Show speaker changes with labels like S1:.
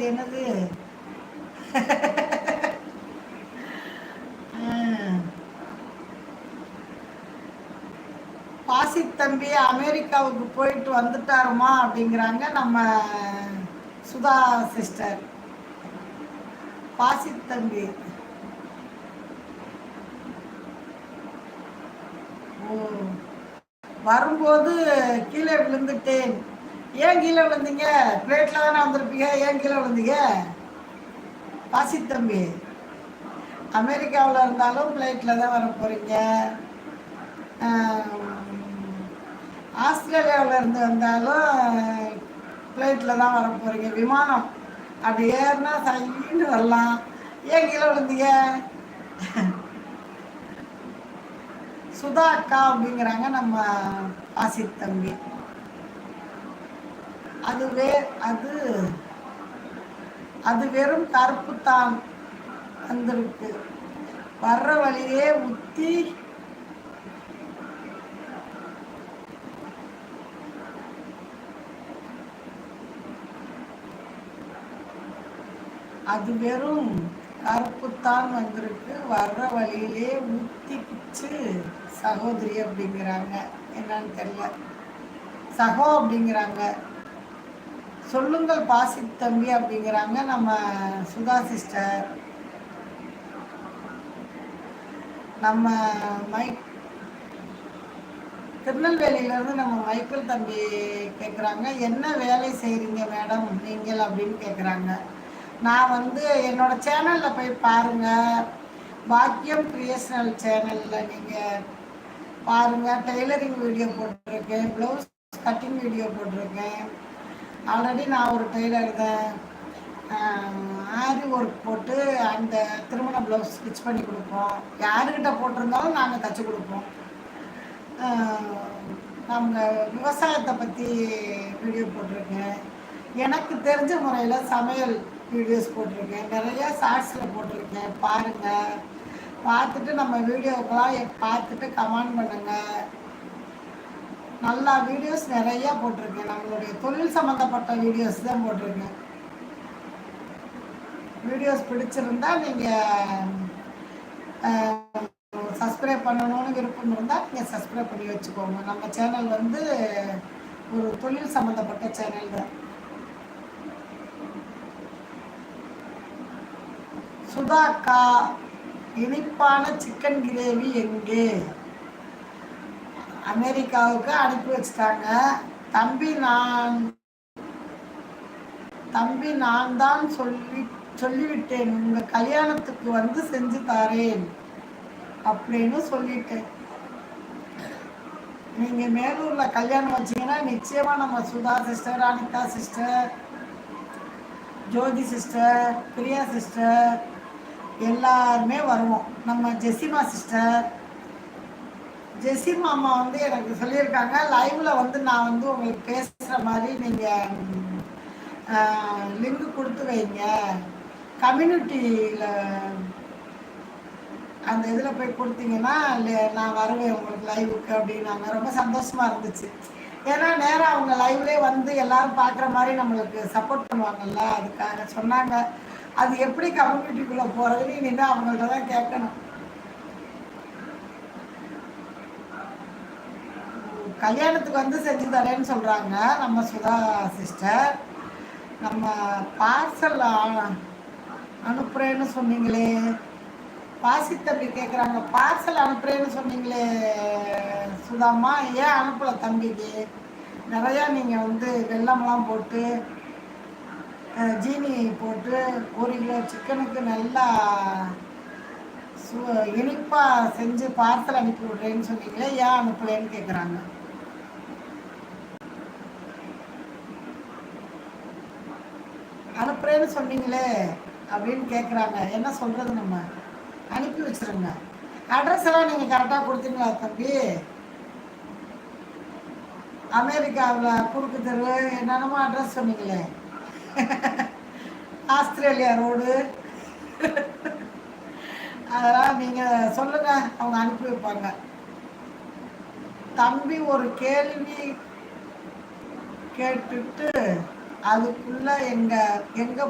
S1: அது என்னது? பாசி தம்பி அமெரிக்காவுக்கு போயிட்டு வந்துட்டாருமா அப்படிங்கிறாங்க நம்ம சுதா சிஸ்டர். பாசி தம்பி. ஓ. வரும்போது கீழே விழுந்துட்டேன். ஏன் கீழே விழுந்தீங்க? பிளேட்ல தானே வந்திருப்பீங்க. ஏன் கீழே விழுந்தீங்க? பாசி தம்பி அமெரிக்காவில் இருந்தாலும் பிளேட்டில் தான் வர போகிறீங்க ஆஸ்திரேலியாவில் இருந்து வந்தாலும் ஃப்ளைட்டில் தான் வர போகிறீங்க விமானம் அப்படி ஏறினா சைன்னு வரலாம். ஏன் கீழே விழுந்தீங்க? சுதா அக்கா அப்படிங்கிறாங்க நம்ம ஆசித் தம்பி. அது வே அது அது வெறும் கருப்பு தான் வந்திருக்கு. வர்ற வழியே உத்தி அது வெறும் கருப்புத்தான் வந்திருக்கு. வர்ற வழியிலே பிச்சு சகோதரி அப்படிங்கிறாங்க. என்னன்னு தெரியல. சகோ அப்படிங்கிறாங்க. சொல்லுங்கள் பாசி தம்பி அப்படிங்கிறாங்க. நம்ம சுதா சிஸ்டர். நம்ம மைக் திருநெல்வேலியிலேருந்து நம்ம மைக்கேல் தம்பி கேட்குறாங்க என்ன வேலை செய்கிறீங்க மேடம்? நீங்கள் அப்படின்னு கேட்குறாங்க நான் வந்து என்னோடய சேனலில் போய் பாருங்கள் பாக்கியம் கிரியேஷனல் சேனலில் நீங்கள் பாருங்கள் டெய்லரிங் வீடியோ போட்டிருக்கேன். ப்ளவுஸ் கட்டிங் வீடியோ போட்டிருக்கேன். ஆல்ரெடி நான் ஒரு டெய்லர் ஆரி ஒர்க் போட்டு அந்த திருமண ப்ளவுஸ் ஸ்டிச் பண்ணி கொடுப்போம். யாருக்கிட்ட போட்டிருந்தாலும் நாங்கள் தைச்சி கொடுப்போம். நம்ம விவசாயத்தை பற்றி வீடியோ போட்டிருக்கேன். எனக்கு தெரிஞ்ச முறையில் சமையல் வீடியோஸ் போட்டிருக்கேன். நிறையா ஷார்ட்ஸில் போட்டிருக்கேன். பாருங்கள் பார்த்துட்டு நம்ம வீடியோக்கெல்லாம் பார்த்துட்டு கமெண்ட் பண்ணுங்கள் நல்லா வீடியோஸ் நிறையா போட்டிருக்கேன். நம்மளுடைய தொழில் சம்மந்தப்பட்ட வீடியோஸ் தான் போட்டிருக்கேன். வீடியோஸ் பிடிச்சிருந்தா நீங்கள் சப்ஸ்கிரைப் பண்ணணும்னு விருப்பம் இருந்தால் நீங்கள் சப்ஸ்கிரைப் பண்ணி வச்சுக்கோங்க. நம்ம சேனல் வந்து ஒரு தொழில் சம்மந்தப்பட்ட சேனல் தான். சுதாக்கா இனிப்பான சிக்கன் கிரேவி எங்கே? அமெரிக்காவுக்கு அனுப்பி வச்சிட்டாங்க. தம்பி நான் தம்பி நான் தான் சொல்லி சொல்லிவிட்டேன். உங்கள் கல்யாணத்துக்கு வந்து செஞ்சு தாரேன் அப்படின்னு சொல்லிட்டேன். நீங்கள் மேலூரில் கல்யாணம் வச்சீங்கன்னா நிச்சயமாக நம்ம Sudha sister Anitha sister Jyothi sister Priya sister எல்லாருமே வருவோம். நம்ம ஜெசிமா சிஸ்டர் ஜெசி மாமா வந்து எனக்கு சொல்லியிருக்காங்க. லைவ்ல வந்து நான் வந்து உங்களுக்கு பேசுகிற மாதிரி நீங்கள் லிங்க் கொடுத்து வைங்க. கம்யூனிட்டியில் அந்த இதில் போய் கொடுத்தீங்கன்னா நான் வருவேன் உங்களுக்கு லைவுக்கு அப்படின்னாங்க. ரொம்ப சந்தோஷமாக இருந்துச்சு. ஏன்னா நேராக அவங்க லைவ்லே வந்து எல்லாரும் பார்க்குற மாதிரி நம்மளுக்கு சப்போர்ட் பண்ணுவாங்கல்ல அதுக்காக சொன்னாங்க. அது எப்படி கம்யூனிட்டிக்குள்ளே போகிறதுன்னு நின்று அவங்கள்ட்ட தான் கேட்கணும். கல்யாணத்துக்கு வந்து செஞ்சு தரேன்னு சொல்கிறாங்க நம்ம சுதா சிஸ்டர் நம்ம பார்சல் அனுப்புகிறேன்னு சொன்னீங்களே. வாசி தம்பி கேட்குறாங்க பார்சல் அனுப்புகிறேன்னு சொன்னீங்களே சுதாம்மா. ஏன் அனுப்பலை தம்பிக்கு? நிறையா நீங்கள் வந்து வெள்ளம்லாம் போட்டு ஜீனி போட்டு ஒரு கிலோ சிக்கனுக்கு நல்லா சு இனிப்பாக செஞ்சு பார்சல் அனுப்பி விட்றேன்னு சொன்னீங்களே ஏன் அனுப்பலைன்னு கேட்குறாங்க அனுப்புறேன்னு சொன்னீங்களே அப்படின்னு கேட்குறாங்க என்ன சொல்கிறது நம்ம? அனுப்பி வச்சுருங்க. அட்ரஸ் எல்லாம் நீங்கள் கரெக்டாக கொடுத்தீங்களா தம்பி? அமெரிக்காவில் குறுக்கு தெரு என்னென்னமோ அட்ரஸ் சொன்னீங்களே. ஆஸ்திரேலியா ரோடு அதெல்லாம் நீங்கள் சொல்லுங்கள் அவங்க அனுப்பி வைப்பாங்க. தம்பி ஒரு கேள்வி கேட்டுட்டு அதுக்குள்ளே எங்கள் எங்கே